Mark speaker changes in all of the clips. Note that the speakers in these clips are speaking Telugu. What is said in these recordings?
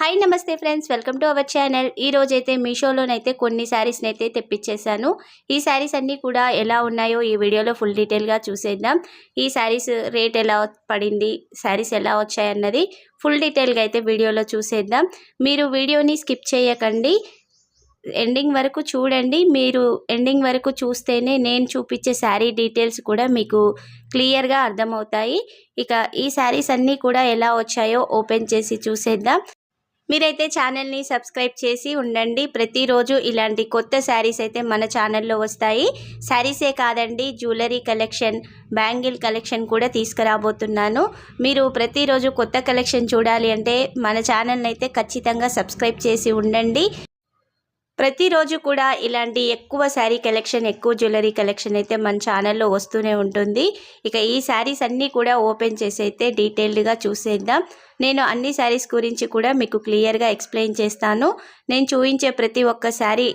Speaker 1: హాయ్ నమస్తే friends. Welcome to our channel. ఈ రోజైతే మీషోలోనైతే కొన్ని శారీస్ని అయితే తెప్పించేశాను ఈ శారీస్ అన్నీ కూడా ఎలా ఉన్నాయో ఈ వీడియోలో ఫుల్ డీటెయిల్గా చూసేద్దాం. ఈ శారీస్ రేట్ ఎలా పడింది శారీస్ ఎలా వచ్చాయన్నది ఫుల్ డీటెయిల్గా అయితే వీడియోలో చూసేద్దాం. మీరు వీడియోని స్కిప్ చేయకండి. ఎండింగ్ వరకు చూడండి. మీరు ఎండింగ్ వరకు చూస్తేనే నేను చూపించే శారీ డీటెయిల్స్ కూడా మీకు క్లియర్గా అర్థమవుతాయి. ఇక ఈ శారీస్ అన్నీ కూడా ఎలా వచ్చాయో ఓపెన్ చేసి చూసేద్దాం. మీరైతే ఛానల్ని సబ్స్క్రైబ్ చేసి ఉండండి. ప్రతిరోజు ఇలాంటి కొత్త శారీస్ అయితే మన ఛానల్లో వస్తాయి. శారీసే కాదండి జ్యువెలరీ కలెక్షన్ బ్యాంగిల్ కలెక్షన్ కూడా తీసుకురాబోతున్నాను. మీరు ప్రతిరోజు కొత్త కలెక్షన్ చూడాలి అంటే మన ఛానల్ని అయితే ఖచ్చితంగా సబ్స్క్రైబ్ చేసి ఉండండి. ప్రతిరోజు కూడా ఇలాంటి ఎక్కువ శారీ కలెక్షన్ ఎక్కువ జ్యువెలరీ కలెక్షన్ అయితే మన ఛానల్లో వస్తూనే ఉంటుంది. ఇక ఈ శారీస్ అన్నీ కూడా ఓపెన్ చేసి అయితే డీటెయిల్డ్గా చూసేద్దాం. నేను అన్ని శారీస్ గురించి కూడా మీకు క్లియర్గా ఎక్స్ప్లెయిన్ చేస్తాను. నేను చూపించే ప్రతి ఒక్క శారీ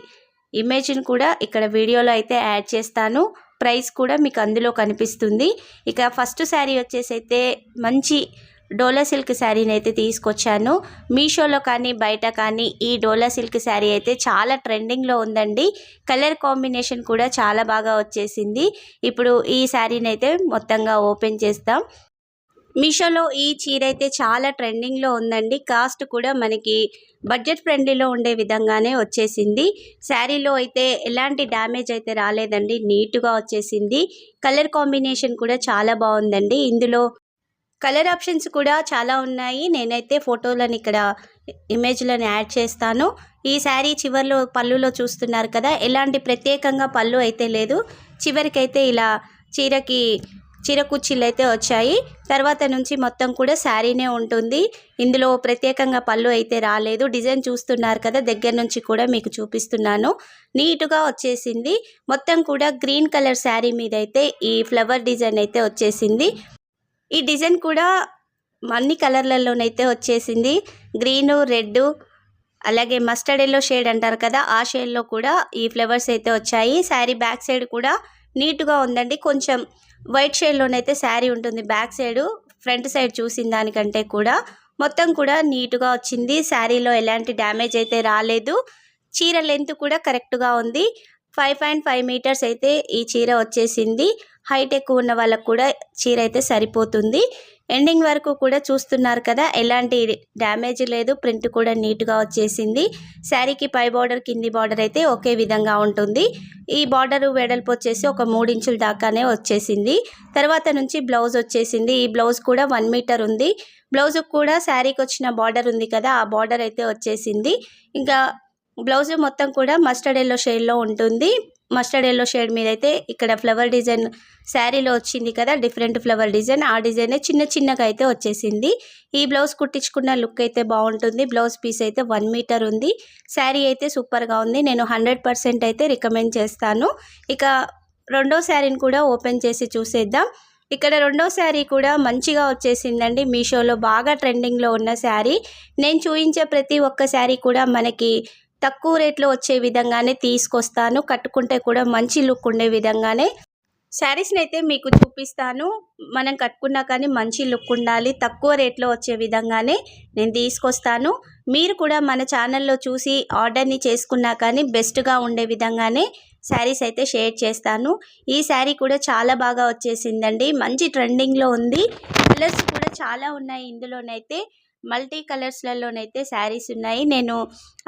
Speaker 1: ఇమేజ్ని కూడా ఇక్కడ వీడియోలో అయితే యాడ్ చేస్తాను. ప్రైస్ కూడా మీకు అందులో కనిపిస్తుంది. ఇక ఫస్ట్ శారీ వచ్చేసి అయితే మంచి డోలా సిల్క్ శారీని అయితే తీసుకొచ్చాను. మీషోలో కానీ బయట కానీ ఈ డోలా సిల్క్ శారీ అయితే చాలా ట్రెండింగ్లో ఉందండి. కలర్ కాంబినేషన్ కూడా చాలా బాగా వచ్చేసింది. ఇప్పుడు ఈ శారీని అయితే మొత్తంగా ఓపెన్ చేస్తాం. మీషోలో ఈ చీర అయితే చాలా ట్రెండింగ్లో ఉందండి. కాస్ట్ కూడా మనకి బడ్జెట్ ఫ్రెండ్లీలో ఉండే విధంగానే వచ్చేసింది. శారీలో అయితే ఎలాంటి డ్యామేజ్ అయితే రాలేదండి. నీట్గా వచ్చేసింది. కలర్ కాంబినేషన్ కూడా చాలా బాగుందండి. ఇందులో కలర్ ఆప్షన్స్ కూడా చాలా ఉన్నాయి. నేనైతే ఫోటోలను ఇక్కడ ఇమేజ్లను యాడ్ చేస్తాను. ఈ శారీ చివరిలో పళ్ళులో చూస్తున్నారు కదా ఎలాంటి ప్రత్యేకంగా పళ్ళు అయితే లేదు. చివరికైతే ఇలా చీరకి చీర కుర్చీలు అయితే వచ్చాయి. తర్వాత నుంచి మొత్తం కూడా శారీనే ఉంటుంది. ఇందులో ప్రత్యేకంగా పళ్ళు అయితే రాలేదు. డిజైన్ చూస్తున్నారు కదా దగ్గర నుంచి కూడా మీకు చూపిస్తున్నాను. నీట్గా వచ్చేసింది. మొత్తం కూడా గ్రీన్ కలర్ శారీ మీద అయితే ఈ ఫ్లవర్ డిజైన్ అయితే వచ్చేసింది. ఈ డిజైన్ కూడా అన్ని కలర్లలోనైతే వచ్చేసింది. గ్రీను రెడ్ అలాగే మస్టర్డ్ ఎల్లో షేడ్ అంటారు కదా ఆ షేడ్లో కూడా ఈ ఫ్లవర్స్ అయితే వచ్చాయి. శారీ బ్యాక్ సైడ్ కూడా నీట్గా ఉందండి. కొంచెం వైట్ షేడ్లోనైతే శారీ ఉంటుంది. బ్యాక్ సైడ్ ఫ్రంట్ సైడ్ చూసిన దానికంటే కూడా మొత్తం కూడా నీట్గా వచ్చింది. శారీలో ఎలాంటి డ్యామేజ్ అయితే రాలేదు. చీర లెంత్ కూడా కరెక్ట్గా ఉంది. ఫైవ్ పాయింట్ ఫైవ్ మీటర్స్ అయితే ఈ చీర వచ్చేసింది. హైట్ ఎక్కువ ఉన్న వాళ్ళకు కూడా చీర అయితే సరిపోతుంది. ఎండింగ్ వరకు కూడా చూస్తున్నారు కదా ఎలాంటి డ్యామేజ్ లేదు ప్రింట్ కూడా నీట్గా వచ్చేసింది. శారీకి పై బార్డర్ కింది బార్డర్ అయితే ఒకే విధంగా ఉంటుంది. ఈ బార్డర్ వెడల్పు వచ్చేసి ఒక మూడు ఇంచుల దాకానే వచ్చేసింది. తర్వాత నుంచి బ్లౌజ్ వచ్చేసింది. ఈ బ్లౌజ్ కూడా వన్ మీటర్ ఉంది. బ్లౌజ్ కూడా శారీకి వచ్చిన బార్డర్ ఉంది కదా ఆ బార్డర్ అయితే వచ్చేసింది. ఇంకా బ్లౌజ్ మొత్తం కూడా మస్టర్డ్ ఎల్లో షేడ్లో ఉంటుంది. మస్టర్డ్ ఎల్లో షేడ్ మీద అయితే ఇక్కడ ఫ్లవర్ డిజైన్ శారీలో వచ్చింది కదా డిఫరెంట్ ఫ్లవర్ డిజైన్. ఆ డిజైన్ చిన్న చిన్నగా అయితే వచ్చేసింది. ఈ బ్లౌజ్ కుట్టించుకున్న లుక్ అయితే బాగుంటుంది. బ్లౌజ్ పీస్ అయితే వన్ మీటర్ ఉంది. శారీ అయితే సూపర్గా ఉంది. నేను హండ్రెడ్ పర్సెంట్ అయితే రికమెండ్ చేస్తాను. ఇక రెండో శారీని కూడా ఓపెన్ చేసి చూసేద్దాం. ఇక్కడ రెండో శారీ కూడా మంచిగా వచ్చేసిందండి. మీషోలో బాగా ట్రెండింగ్లో ఉన్న శారీ. నేను చూపించే ప్రతి ఒక్క శారీ కూడా మనకి తక్కువ రేట్లో వచ్చే విధంగానే తీసుకొస్తాను. కట్టుకుంటే కూడా మంచి లుక్ ఉండే విధంగానే. శారీస్ని అయితే మీకు చూపిస్తాను. మనం కట్టుకున్నా కానీ మంచి లుక్ ఉండాలి. తక్కువ రేట్లో వచ్చే విధంగానే నేను తీసుకొస్తాను. మీరు కూడా మన ఛానల్లో చూసి ఆర్డర్ని చేసుకున్నా కానీ బెస్ట్గా ఉండే విధంగానే శారీస్ అయితే షేర్ చేస్తాను. ఈ శారీ కూడా చాలా బాగా వచ్చేసిందండి. మంచి ట్రెండింగ్లో ఉంది. కలర్స్ కూడా చాలా ఉన్నాయి ఇందులోనైతే. మల్టీ కలర్స్లలోనైతే శారీస్ ఉన్నాయి. నేను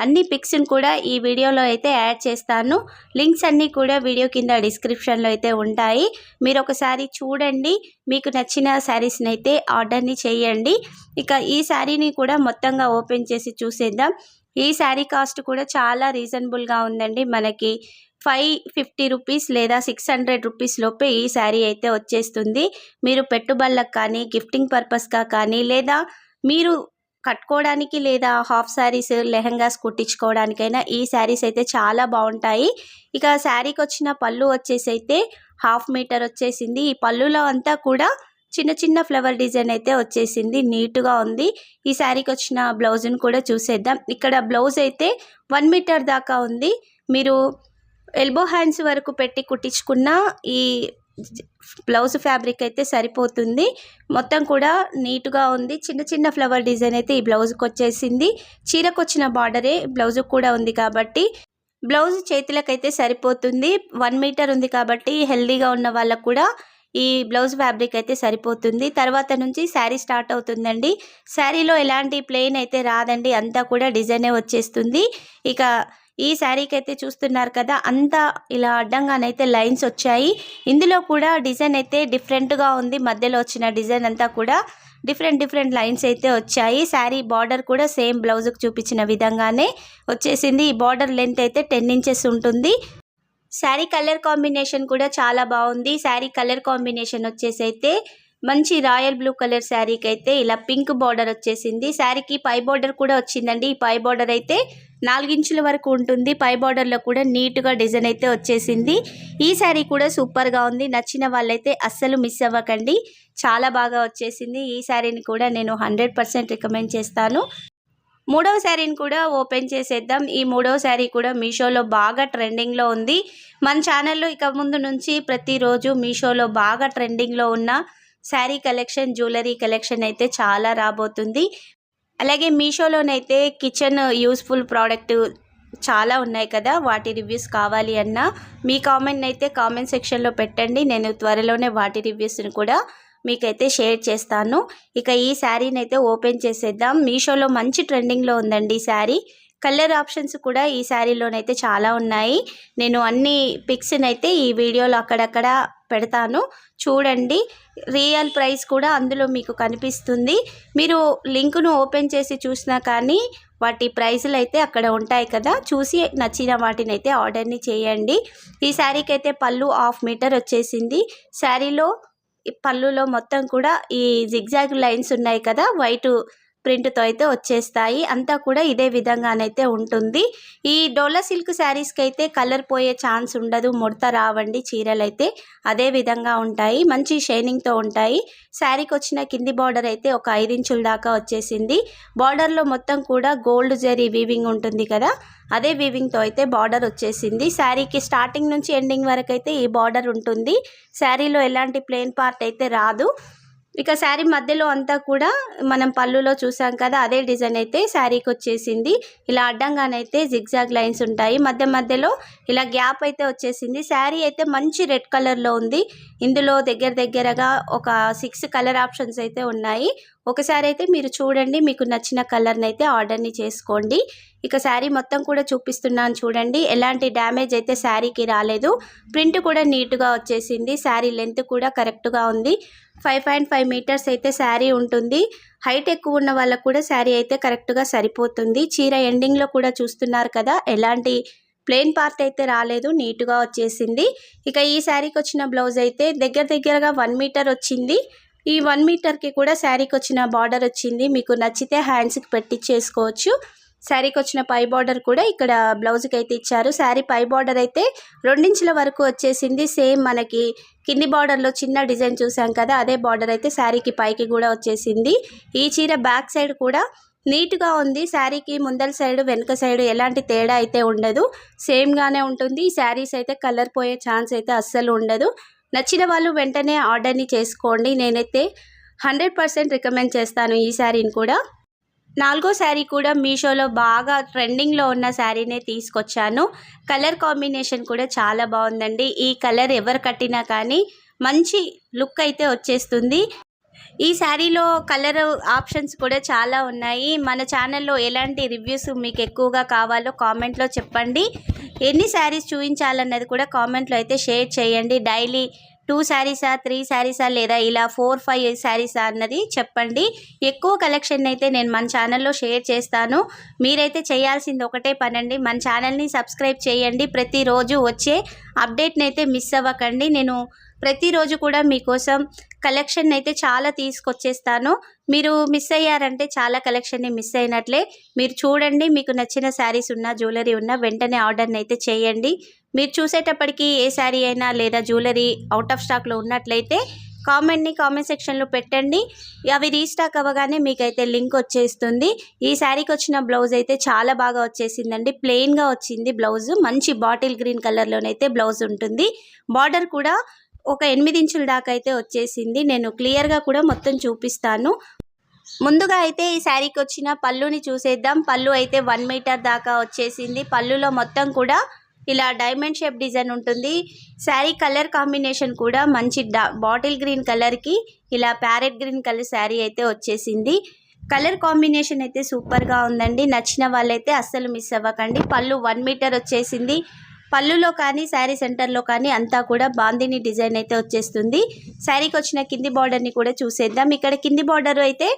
Speaker 1: అన్ని పిక్స్ని కూడా ఈ వీడియోలో అయితే యాడ్ చేస్తాను. లింక్స్ అన్నీ కూడా వీడియో కింద డిస్క్రిప్షన్లో అయితే ఉంటాయి. మీరు ఒకసారి చూడండి. మీకు నచ్చిన శారీస్ని అయితే ఆర్డర్ని చేయండి. ఇక ఈ శారీని కూడా మొత్తంగా ఓపెన్ చేసి చూసేద్దాం. ఈ శారీ కాస్ట్ కూడా చాలా రీజనబుల్గా ఉందండి. మనకి ఫైవ్ ఫిఫ్టీ రూపీస్ లేదా సిక్స్ హండ్రెడ్ రూపీస్ లోపే ఈ శారీ అయితే వచ్చేస్తుంది. మీరు పెట్టుబడులకు కానీ గిఫ్టింగ్ పర్పస్గా కానీ లేదా మీరు కట్టుకోవడానికి లేదా హాఫ్ శారీస్ లెహంగాస్ కుట్టించుకోవడానికైనా ఈ శారీస్ అయితే చాలా బాగుంటాయి. ఇక శారీకి వచ్చిన పళ్ళు వచ్చేసి అయితే హాఫ్ మీటర్ వచ్చేసింది. ఈ పళ్ళులో అంతా కూడా చిన్న చిన్న ఫ్లవర్ డిజైన్ అయితే వచ్చేసింది. నీట్గా ఉంది. ఈ శారీకి వచ్చిన బ్లౌజ్ని కూడా చూసేద్దాం. ఇక్కడ బ్లౌజ్ అయితే వన్ మీటర్ దాకా ఉంది. మీరు ఎల్బో హ్యాండ్స్ వరకు పెట్టి కుట్టించుకున్న ఈ బ్లౌజ్ ఫ్యాబ్రిక్ అయితే సరిపోతుంది. మొత్తం కూడా నీట్గా ఉంది. చిన్న చిన్న ఫ్లవర్ డిజైన్ అయితే ఈ బ్లౌజ్కి వచ్చేసింది. చీరకు వచ్చిన బార్డరే బ్లౌజ్కి కూడా ఉంది కాబట్టి బ్లౌజ్ చేతులకైతే సరిపోతుంది. వన్ మీటర్ ఉంది కాబట్టి హెల్దీగా ఉన్న వాళ్ళకు కూడా ఈ బ్లౌజ్ ఫ్యాబ్రిక్ అయితే సరిపోతుంది. తర్వాత నుంచి శారీ స్టార్ట్ అవుతుందండి. శారీలో ఎలాంటి ప్లెయిన్ అయితే రాదండి. అంతా కూడా డిజైనే వచ్చేస్తుంది. ఇక ఈ శారీకి అయితే చూస్తున్నారు కదా అంతా ఇలా అడ్డంగానైతే లైన్స్ వచ్చాయి. ఇందులో కూడా డిజైన్ అయితే డిఫరెంట్గా ఉంది. మధ్యలో వచ్చిన డిజైన్ అంతా కూడా డిఫరెంట్ డిఫరెంట్ లైన్స్ అయితే వచ్చాయి. శారీ బార్డర్ కూడా సేమ్ బ్లౌజ్కి చూపించిన విధంగానే వచ్చేసింది. ఈ బార్డర్ లెంత్ అయితే టెన్ ఇంచెస్ ఉంటుంది. శారీ కలర్ కాంబినేషన్ కూడా చాలా బాగుంది. శారీ కలర్ కాంబినేషన్ వచ్చేసి అయితే మంచి రాయల్ బ్లూ కలర్ శారీకి అయితే ఇలా పింక్ బార్డర్ వచ్చేసింది. శారీకి పై బార్డర్ కూడా వచ్చిందండి. ఈ పై బార్డర్ అయితే నాలుగించుల వరకు ఉంటుంది. పై బార్డర్లో కూడా నీట్గా డిజైన్ అయితే వచ్చేసింది. ఈ శారీ కూడా సూపర్గా ఉంది. నచ్చిన వాళ్ళైతే అస్సలు మిస్ అవ్వకండి. చాలా బాగా వచ్చేసింది. ఈ శారీని కూడా నేను హండ్రెడ్ పర్సెంట్ రికమెండ్ చేస్తాను. మూడవ శారీని కూడా ఓపెన్ చేసేద్దాం. ఈ మూడవ శారీ కూడా మీషోలో బాగా ట్రెండింగ్లో ఉంది. మన ఛానల్లో ఇక ముందు నుంచి ప్రతిరోజు మీషోలో బాగా ట్రెండింగ్లో ఉన్న శారీ కలెక్షన్ జ్యువెలరీ కలెక్షన్ అయితే చాలా రాబోతుంది. అలాగే మీషోలోనైతే కిచెన్ యూస్ఫుల్ ప్రోడక్ట్ చాలా ఉన్నాయి కదా వాటి రివ్యూస్ కావాలి అన్నా మీ కామెంట్ అయితే కామెంట్ సెక్షన్లో పెట్టండి. నేను త్వరలోనే వాటి రివ్యూస్ని కూడా మీకైతే షేర్ చేస్తాను. ఇక ఈ శారీని అయితే ఓపెన్ చేసేద్దాం. మీషోలో మంచి ట్రెండింగ్లో ఉందండి ఈ శారీ. కలర్ ఆప్షన్స్ కూడా ఈ శారీలోనైతే చాలా ఉన్నాయి. నేను అన్ని పిక్స్ని అయితే ఈ వీడియోలో అక్కడక్కడ పెడతాను. చూడండి రియల్ ప్రైస్ కూడా అందులో మీకు కనిపిస్తుంది. మీరు లింకును ఓపెన్ చేసి చూసినా కానీ వాటి ప్రైజులు అయితే అక్కడ ఉంటాయి కదా. చూసి నచ్చిన వాటిని అయితే ఆర్డర్ని చేయండి. ఈ శారీకి అయితే పళ్ళు హాఫ్ మీటర్ వచ్చేసింది. శారీలో పళ్ళులో మొత్తం కూడా ఈ జిగ్జాగ్ లైన్స్ ఉన్నాయి కదా వైట్ ప్రింట్తో అయితే వచ్చేస్తాయి. అంతా కూడా ఇదే విధంగానైతే ఉంటుంది. ఈ డోలా సిల్క్ శారీస్కి అయితే కలర్ పోయే ఛాన్స్ ఉండదు. ముడత రావండి చీరలు అయితే అదే విధంగా ఉంటాయి. మంచి షైనింగ్తో ఉంటాయి. శారీకి వచ్చిన కింది బార్డర్ అయితే ఒక ఐదు ఇంచుల దాకా వచ్చేసింది. బార్డర్లో మొత్తం కూడా గోల్డ్ జరీ వీవింగ్ ఉంటుంది కదా? అదే వీవింగ్తో అయితే బార్డర్ వచ్చేసింది. శారీకి స్టార్టింగ్ నుంచి ఎండింగ్ వరకు అయితే ఈ బార్డర్ ఉంటుంది. శారీలో ఎలాంటి ప్లెయిన్ పార్ట్ అయితే రాదు. ఇక శారీ మధ్యలో అంతా కూడా మనం పళ్ళులో చూసాం కదా అదే డిజైన్ అయితే శారీకి వచ్చేసింది. ఇలా అడ్డంగానైతే జిగ్జాగ్ లైన్స్ ఉంటాయి. మధ్య మధ్యలో ఇలా గ్యాప్ అయితే వచ్చేసింది. శారీ అయితే మంచి రెడ్ కలర్లో ఉంది. ఇందులో దగ్గర దగ్గరగా ఒక సిక్స్ కలర్ ఆప్షన్స్ అయితే ఉన్నాయి. ఒకసారి అయితే మీరు చూడండి మీకు నచ్చిన కలర్ని అయితే ఆర్డర్ని చేసుకోండి. ఇక శారీ మొత్తం కూడా చూపిస్తున్నాను చూడండి. ఎలాంటి డ్యామేజ్ అయితే శారీకి రాలేదు. ప్రింట్ కూడా నీట్గా వచ్చేసింది. శారీ లెంత్ కూడా కరెక్ట్గా ఉంది. ఫైవ్ పాయింట్ ఫైవ్ మీటర్స్ అయితే శారీ ఉంటుంది. హైట్ ఎక్కువ ఉన్న వాళ్ళకు కూడా శారీ అయితే కరెక్ట్గా సరిపోతుంది. చీర ఎండింగ్లో కూడా చూస్తున్నారు కదా ఎలాంటి ప్లెయిన్ పార్ట్ అయితే రాలేదు. నీట్గా వచ్చేసింది. ఇక ఈ శారీకి వచ్చిన బ్లౌజ్ అయితే దగ్గర దగ్గరగా వన్ మీటర్ వచ్చింది. ఈ వన్ మీటర్కి కూడా శారీకి వచ్చిన బార్డర్ వచ్చింది. మీకు నచ్చితే హ్యాండ్స్కి పెట్టించేసుకోవచ్చు శారీకి వచ్చిన పై బార్డర్ కూడా ఇక్కడ బ్లౌజ్కి అయితే ఇచ్చారు. శారీ పై బార్డర్ అయితే రెండించుల వరకు వచ్చేసింది. సేమ్ మనకి కింది బార్డర్లో చిన్న డిజైన్ చూసాం కదా అదే బార్డర్ అయితే శారీకి పైకి కూడా వచ్చేసింది. ఈ చీర బ్యాక్ సైడ్ కూడా నీట్గా ఉంది. శారీకి ముందల సైడ్ వెనుక సైడ్ ఎలాంటి తేడా అయితే ఉండదు. సేమ్గానే ఉంటుంది. ఈ శారీస్ అయితే కలర్ పోయే ఛాన్స్ అయితే అస్సలు ఉండదు. నచ్చిన వాళ్ళు వెంటనే ఆర్డర్ని చేసుకోండి. నేనైతే హండ్రెడ్ పర్సెంట్ రికమెండ్ చేస్తాను ఈ శారీని కూడా. నాలుగో శారీ కూడా మీషోలో బాగా ట్రెండింగ్లో ఉన్న శారీనే తీసుకొచ్చాను. కలర్ కాంబినేషన్ కూడా చాలా బాగుందండి. ఈ కలర్ ఎవరు కట్టినా కానీ మంచి లుక్ అయితే వచ్చేస్తుంది. ఈ శారీలో కలర్ ఆప్షన్స్ కూడా చాలా ఉన్నాయి. మన ఛానల్లో ఎలాంటి రివ్యూస్ మీకు ఎక్కువగా కావాలో కామెంట్లో చెప్పండి. ఎన్ని శారీస్ చూపించాలన్నది కూడా కామెంట్లో అయితే షేర్ చేయండి. డైలీ టూ శారీసా త్రీ శారీసా లేదా ఇలా ఫోర్ ఫైవ్ శారీసా అన్నది చెప్పండి. ఎక్కువ కలెక్షన్ అయితే నేను మన ఛానల్లో షేర్ చేస్తాను. మీరైతే చేయాల్సింది ఒకటే పనండి. మన ఛానల్ని సబ్స్క్రైబ్ చేయండి. ప్రతిరోజు వచ్చే అప్డేట్ని అయితే మిస్ అవ్వకండి. నేను ప్రతిరోజు కూడా మీకోసం కలెక్షన్ అయితే చాలా తీసుకొచ్చేస్తాను. మీరు మిస్ అయ్యారంటే చాలా కలెక్షన్ని మిస్ అయినట్లే. మీరు చూడండి మీకు నచ్చిన శారీస్ ఉన్నా జ్యువెలరీ ఉన్నా వెంటనే ఆర్డర్ని అయితే చేయండి. మీరు చూసేటప్పటికి ఏ శారీ అయినా లేదా జ్యువెలరీ అవుట్ ఆఫ్ స్టాక్లో ఉన్నట్లయితే కామెంట్ని కామెంట్ సెక్షన్లో పెట్టండి. అవి రీస్టాక్ అవ్వగానే మీకైతే లింక్ వచ్చేస్తుంది. ఈ శారీకి వచ్చిన బ్లౌజ్ అయితే చాలా బాగా వచ్చేసిందండి. ప్లెయిన్గా వచ్చింది బ్లౌజ్ మంచి బాటిల్ గ్రీన్ కలర్లోనైతే బ్లౌజ్ ఉంటుంది. బార్డర్ కూడా ఒక ఎనిమిది ఇంచుల దాకా అయితే వచ్చేసింది. నేను క్లియర్గా కూడా మొత్తం చూపిస్తాను. ముందుగా అయితే ఈ శారీకి వచ్చిన పళ్ళుని చూసేద్దాం. పళ్ళు అయితే వన్ మీటర్ దాకా వచ్చేసింది. పళ్ళులో మొత్తం కూడా ఇలా డైమండ్ షేప్ డిజైన్ ఉంటుంది. శారీ కలర్ కాంబినేషన్ కూడా మంచి బాటిల్ గ్రీన్ కలర్కి ఇలా ప్యారెట్ గ్రీన్ కలర్ శారీ అయితే వచ్చేసింది. కలర్ కాంబినేషన్ అయితే సూపర్గా ఉందండి. నచ్చిన వాళ్ళైతే అస్సలు మిస్ అవ్వకండి. పళ్ళు వన్ మీటర్ వచ్చేసింది. పళ్ళులో కానీ శారీ సెంటర్లో కానీ అంతా కూడా బాందిని డిజైన్ అయితే వచ్చేస్తుంది. శారీకి వచ్చిన కింది బార్డర్ని కూడా చూసేద్దాం. ఇక్కడ కింది బార్డర్ అయితే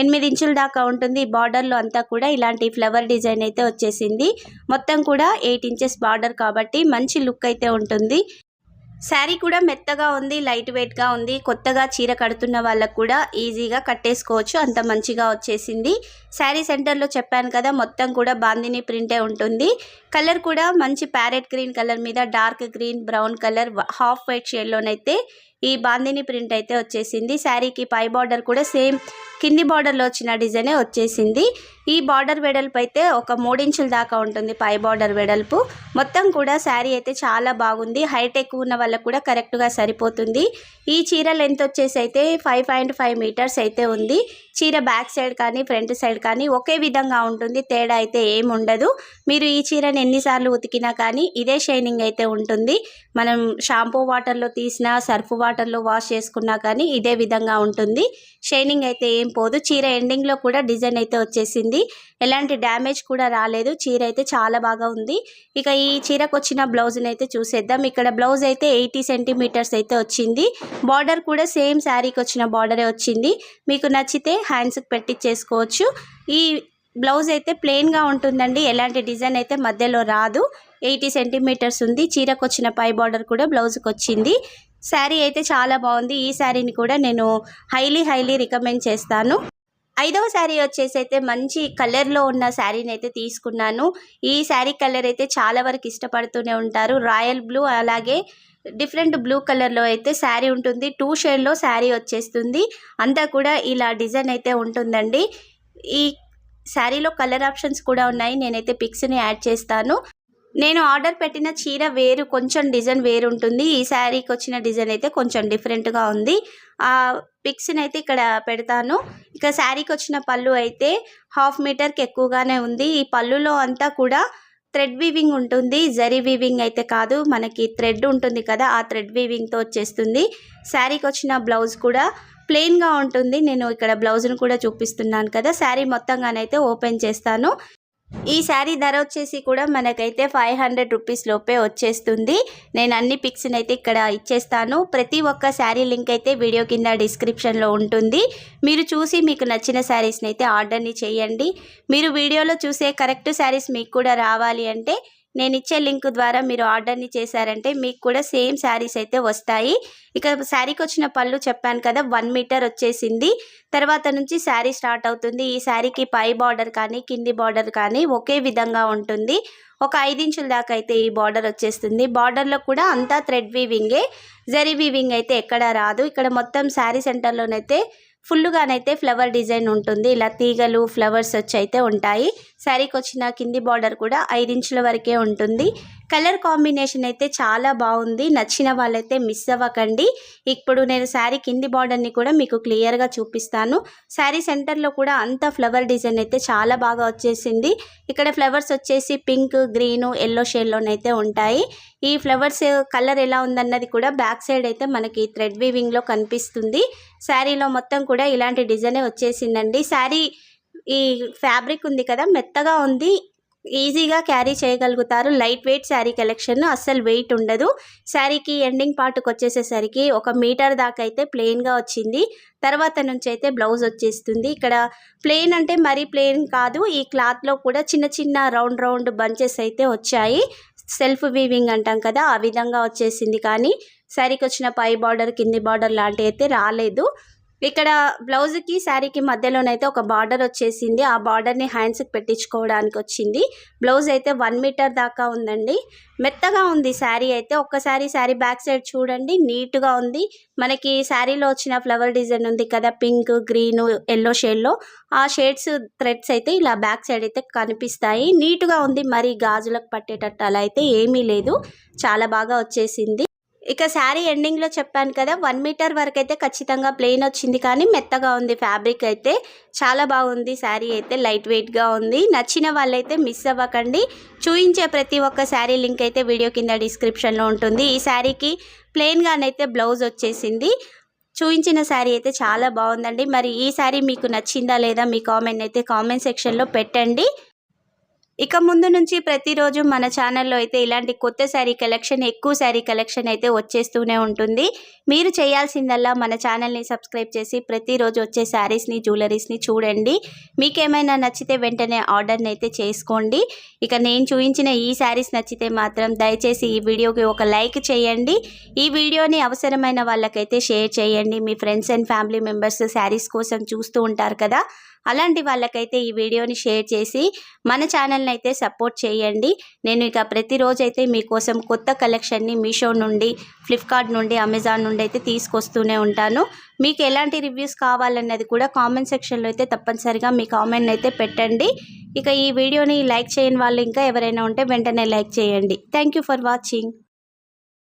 Speaker 1: ఎనిమిది ఇంచుల దాకా ఉంటుంది. ఈ బార్డర్లో అంతా కూడా ఇలాంటి ఫ్లవర్ డిజైన్ అయితే వచ్చేసింది. మొత్తం కూడా ఎయిట్ ఇంచెస్ బార్డర్ కాబట్టి మంచి లుక్ అయితే ఉంటుంది. శారీ కూడా మెత్తగా ఉంది లైట్ వెయిట్గా ఉంది. కొత్తగా చీర కడుతున్న వాళ్ళకు కూడా ఈజీగా కట్టేసుకోవచ్చు. అంత మంచిగా వచ్చేసింది. శారీ సెంటర్లో చెప్పాను కదా మొత్తం కూడా బాందిని ప్రింటే ఉంటుంది. కలర్ కూడా మంచి ప్యారెట్ గ్రీన్ కలర్ మీద dark green brown colour half white షేడ్లోనైతే ఈ బాందిని ప్రింట్ అయితే వచ్చేసింది. శారీకి పై బార్డర్ కూడా సేమ్ కింది బార్డర్లో వచ్చిన డిజైనే వచ్చేసింది. ఈ బార్డర్ వెడల్పు అయితే ఒక మూడించుల దాకా ఉంటుంది పై బార్డర్ వెడల్పు. మొత్తం కూడా శారీ అయితే చాలా బాగుంది. హైటెక్ ఉన్న వాళ్ళకు కూడా కరెక్ట్గా సరిపోతుంది. ఈ చీర లెంత్ వచ్చేసి అయితే ఫైవ్ పాయింట్ ఫైవ్ మీటర్స్ అయితే ఉంది. చీర బ్యాక్ సైడ్ కానీ ఫ్రంట్ సైడ్ కానీ ఒకే విధంగా ఉంటుంది. తేడా అయితే ఏమి ఉండదు. మీరు ఈ చీరని ఎన్నిసార్లు ఉతికినా కానీ ఇదే షైనింగ్ అయితే ఉంటుంది. మనం షాంపూ వాటర్లో తీసినా సర్ఫ్ వాటర్లో వాష్ చేసుకున్నా కానీ ఇదే విధంగా ఉంటుంది. షైనింగ్ అయితే ఏం పోదు. చీర ఎండింగ్లో కూడా డిజైన్ అయితే వచ్చేసింది. ఎలాంటి డ్యామేజ్ కూడా రాలేదు. చీర అయితే చాలా బాగా ఉంది. ఇక ఈ చీరకు వచ్చిన బ్లౌజ్ని అయితే చూసేద్దాం. ఇక్కడ బ్లౌజ్ అయితే ఎయిటీ సెంటీమీటర్స్ అయితే వచ్చింది. బార్డర్ కూడా సేమ్ శారీకి వచ్చిన బార్డరే వచ్చింది. మీకు నచ్చితే హ్యాండ్స్కి పెట్టించేసుకోవచ్చు ఈ బ్లౌజ్ అయితే ప్లెయిన్గా ఉంటుందండి. ఎలాంటి డిజైన్ అయితే మధ్యలో రాదు. ఎయిటీ సెంటీమీటర్స్ ఉంది. చీరకు వచ్చిన పై బార్డర్ కూడా బ్లౌజ్కి వచ్చింది. శారీ అయితే చాలా బాగుంది. ఈ శారీని కూడా నేను హైలీ హైలీ రికమెండ్ చేస్తాను. ఐదవ శారీ వచ్చేసి అయితే మంచి కలర్లో ఉన్న శారీని అయితే తీసుకున్నాను. ఈ శారీ కలర్ అయితే చాలా వరకు ఇష్టపడుతూనే ఉంటారు. రాయల్ బ్లూ అలాగే డిఫరెంట్ బ్లూ కలర్లో అయితే శారీ ఉంటుంది. టూ షేడ్లో శారీ వచ్చేస్తుంది. అంతా కూడా ఇలా డిజైన్ అయితే ఉంటుందండి. ఈ శారీలో కలర్ ఆప్షన్స్ కూడా ఉన్నాయి. నేనైతే పిక్స్ని యాడ్ చేస్తాను. నేను ఆర్డర్ పెట్టిన చీర వేరు కొంచెం డిజైన్ వేరు ఉంటుంది ఈ శారీకి వచ్చిన డిజైన్ అయితే కొంచెం డిఫరెంట్గా ఉంది. ఆ పిక్స్ని అయితే ఇక్కడ పెడతాను. ఇక శారీకి వచ్చిన పళ్ళు అయితే హాఫ్ మీటర్కి ఎక్కువగానే ఉంది. ఈ పళ్ళులో అంతా కూడా థ్రెడ్ వీవింగ్ ఉంటుంది. జరీ వీవింగ్ అయితే కాదు మనకి థ్రెడ్ ఉంటుంది కదా ఆ థ్రెడ్ వీవింగ్తో వచ్చేస్తుంది. శారీకి వచ్చిన బ్లౌజ్ కూడా ప్లెయిన్గా ఉంటుంది. నేను ఇక్కడ బ్లౌజ్ను కూడా చూపిస్తున్నాను కదా శారీ మొత్తంగానైతే ఓపెన్ చేస్తాను. ఈ శారీ ధర వచ్చేసి కూడా మనకైతే ఫైవ్ హండ్రెడ్ రూపీస్ లోపే వచ్చేస్తుంది. నేను అన్ని పిక్స్ని అయితే ఇక్కడ ఇచ్చేస్తాను. ప్రతి ఒక్క శారీ లింక్ అయితే వీడియో కింద డిస్క్రిప్షన్లో ఉంటుంది. మీరు చూసి మీకు నచ్చిన శారీస్ని అయితే ఆర్డర్ని చేయండి. మీరు వీడియోలో చూసే కరెక్ట్ శారీస్ మీకు కూడా రావాలి అంటే నేను ఇచ్చే లింక్ ద్వారా మీరు ఆర్డర్ని చేశారంటే మీకు కూడా సేమ్ శారీస్ అయితే వస్తాయి. ఇక శారీకి వచ్చిన పళ్ళు చెప్పాను కదా వన్ మీటర్ వచ్చేసింది. తర్వాత నుంచి శారీ స్టార్ట్ అవుతుంది. ఈ శారీకి పై బార్డర్ కానీ కింది బార్డర్ కానీ ఒకే విధంగా ఉంటుంది. ఒక ఐదించుల దాకా అయితే ఈ బార్డర్ వచ్చేస్తుంది. బార్డర్లో కూడా అంతా థ్రెడ్ వీవింగే జరీ వీవింగ్ అయితే ఎక్కడా రాదు. ఇక్కడ మొత్తం శారీ సెంటర్లోనైతే ఫుల్గానైతే ఫ్లవర్ డిజైన్ ఉంటుంది. ఇలా తీగలు ఫ్లవర్స్ వచ్చి అయితే ఉంటాయి. శారీకి వచ్చిన కింది బార్డర్ కూడా ఐదు ఇంచుల వరకే ఉంటుంది. కలర్ కాంబినేషన్ అయితే చాలా బాగుంది. నచ్చిన వాళ్ళైతే మిస్ అవ్వకండి. ఇప్పుడు నేను శారీ కింది బార్డర్ని కూడా మీకు క్లియర్గా చూపిస్తాను. శారీ సెంటర్లో కూడా అంత ఫ్లవర్ డిజైన్ అయితే చాలా బాగా వచ్చేసింది. ఇక్కడ ఫ్లవర్స్ వచ్చేసి పింక్ గ్రీను ఎల్లో షేడ్లోనైతే ఉంటాయి. ఈ ఫ్లవర్స్ కలర్ ఎలా ఉందన్నది కూడా బ్యాక్ సైడ్ అయితే మనకి థ్రెడ్ వీవింగ్లో కనిపిస్తుంది. శారీలో మొత్తం కూడా ఇలాంటి డిజైనే వచ్చేసిందండి. శారీ ఈ ఫ్యాబ్రిక్ ఉంది కదా మెత్తగా ఉంది ఈజీగా క్యారీ చేయగలుగుతారు. లైట్ వెయిట్ శారీ కలెక్షన్ అస్సలు వెయిట్ ఉండదు. శారీకి ఎండింగ్ పార్ట్కి వచ్చేసేసరికి ఒక మీటర్ దాకా అయితే ప్లెయిన్గా వచ్చింది. తర్వాత నుంచి అయితే బ్లౌజ్ వచ్చేస్తుంది. ఇక్కడ ప్లెయిన్ అంటే మరీ ప్లెయిన్ కాదు ఈ క్లాత్లో కూడా చిన్న చిన్న రౌండ్ రౌండ్ బంచెస్ అయితే వచ్చాయి. సెల్ఫ్ వీవింగ్ అంటాం కదా ఆ విధంగా వచ్చేసింది. కానీ శారీకి వచ్చిన పై బార్డర్ కింది బార్డర్ లాంటివి అయితే రాలేదు. ఇక్కడ బ్లౌజ్కి శారీకి మధ్యలోనైతే ఒక బార్డర్ వచ్చేసింది. ఆ బార్డర్ని హ్యాండ్స్కి పెట్టించుకోవడానికి వచ్చింది. బ్లౌజ్ అయితే వన్ మీటర్ దాకా ఉందండి. మెత్తగా ఉంది శారీ అయితే. ఒక్కసారి శారీ బ్యాక్ సైడ్ చూడండి. నీట్గా ఉంది. మనకి శారీలో వచ్చిన ఫ్లవర్ డిజైన్ ఉంది కదా పింక్ గ్రీన్ ఎల్లో షేడ్లో. ఆ షేడ్స్ థ్రెడ్స్ అయితే ఇలా బ్యాక్ సైడ్ అయితే కనిపిస్తాయి. నీట్గా ఉంది. మరి గాజులకు పట్టేటట్టు అలా అయితే ఏమీ లేదు. చాలా బాగా వచ్చేసింది. ఇక శారీ ఎండింగ్లో చెప్పాను కదా వన్ మీటర్ వరకు అయితే ఖచ్చితంగా ప్లెయిన్ వచ్చింది కానీ మెత్తగా ఉంది ఫ్యాబ్రిక్ అయితే. చాలా బాగుంది శారీ అయితే లైట్ వెయిట్గా ఉంది. నచ్చిన వాళ్ళైతే మిస్ అవ్వకండి. చూయించే ప్రతి ఒక్క శారీ లింక్ అయితే వీడియో కింద డిస్క్రిప్షన్లో ఉంటుంది. ఈ శారీకి ప్లెయిన్గానైతే బ్లౌజ్ వచ్చేసింది. చూయించిన శారీ అయితే చాలా బాగుందండి. మరి ఈ శారీ మీకు నచ్చిందా లేదా మీ కామెంట్ అయితే కామెంట్ సెక్షన్లో పెట్టండి. ఇక ముందు నుంచి ప్రతిరోజు మన ఛానల్లో అయితే ఇలాంటి కొత్త శారీ కలెక్షన్ ఎక్కువ శారీ కలెక్షన్ అయితే వచ్చేస్తూనే ఉంటుంది. మీరు చేయాల్సిందల్లా మన ఛానల్ని సబ్స్క్రైబ్ చేసి ప్రతిరోజు వచ్చే శారీస్ని జ్యువెలరీస్ని చూడండి. మీకేమైనా నచ్చితే వెంటనే ఆర్డర్ని అయితే చేసుకోండి. ఇక నేను చూపించిన ఈ శారీస్ నచ్చితే మాత్రం దయచేసి ఈ వీడియోకి ఒక లైక్ చేయండి. ఈ వీడియోని అవసరమైన వాళ్ళకైతే షేర్ చేయండి. మీ friends and family members saris కోసం చూస్తూ ఉంటారు కదా. అలాంటి వాళ్ళకైతే ఈ వీడియోని షేర్ చేసి మన ఛానల్ని అయితే సపోర్ట్ చేయండి. నేను ఇక ప్రతిరోజు అయితే మీకోసం కొత్త కలెక్షన్ని మీషో నుండి ఫ్లిప్కార్ట్ నుండి అమెజాన్ నుండి అయితే తీసుకొస్తూనే ఉంటాను. మీకు ఎలాంటి రివ్యూస్ కావాలన్నది కూడా కామెంట్ సెక్షన్లో అయితే తప్పనిసరిగా మీ కామెంట్ అయితే పెట్టండి. ఇక ఈ వీడియోని లైక్ చేయని వాళ్ళు ఇంకా ఎవరైనా ఉంటే వెంటనే లైక్ చేయండి. Thank you for watching.